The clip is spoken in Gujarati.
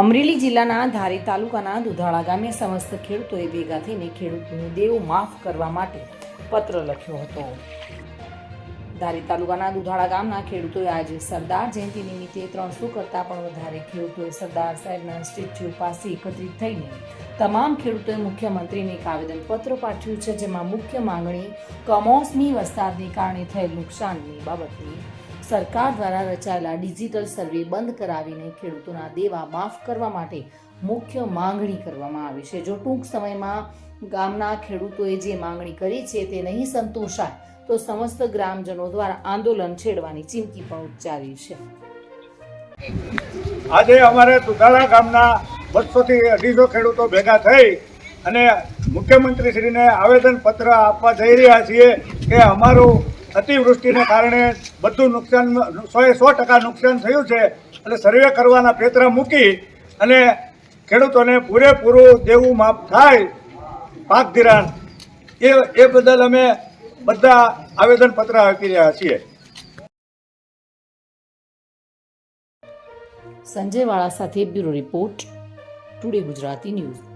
અમરેલી જિલ્લાના ધારી તાલુકાના દુધાળા ગામે સમસ્ત ખેડૂતોએ ભેગા થઈને ખેડૂતોને દેવ માફ કરવા માટે પત્ર લખ્યો હતો. ધારી તાલુકાના દુધાળા ગામના ખેડૂતોએ આજે સરદાર જયંતિ નિમિત્તે ત્રણસો કરતાં પણ વધારે ખેડૂતોએ સરદાર સાહેબના સ્ટેચ્યુ પાસે એકત્રિત થઈને તમામ ખેડૂતોએ મુખ્યમંત્રીને એક આવેદનપત્ર પાઠવ્યું છે, જેમાં મુખ્ય માંગણી કમોસમી વરસાદને કારણે થયેલ નુકસાનની બાબતની સરકાર દ્વારા રચાયેલા ડિજિટલ સર્વે બંધ કરાવીને ખેડૂતોના દેવા માફ કરવા માટે મુખ્ય માંગણી કરવામાં આવી છે. જો ટૂંક સમયમાં ગામના ખેડૂતોએ જે માંગણી કરી છે તે નહીં સંતોષાય, તો સમસ્ત ગ્રામજનો દ્વારા આંદોલન છેડવાની ચીમકી પણ ઉચ્ચારી છે. આજે અમારે દુધાળા ગામના બસોથી અઢીસો ખેડૂતો ભેગા થઈ અને મુખ્યમંત્રીશ્રીને આવેદનપત્ર આપવા જઈ રહ્યા છીએ કે અમારું અતિવૃષ્ટિને કારણે બધું નુકસાન, સોએ સો ટકા નુકસાન થયું છે. એટલે સર્વે કરવાના પેતરા મૂકી અને ખેડૂતોને પૂરેપૂરું દેવું માફ થાય. પાક ધિરાણ. એ એ બદલ અમે બધા આવેદનપત્ર આપી રહ્યા છીએ. સંજય વાળા સાથે bureau report, today Gujarati news.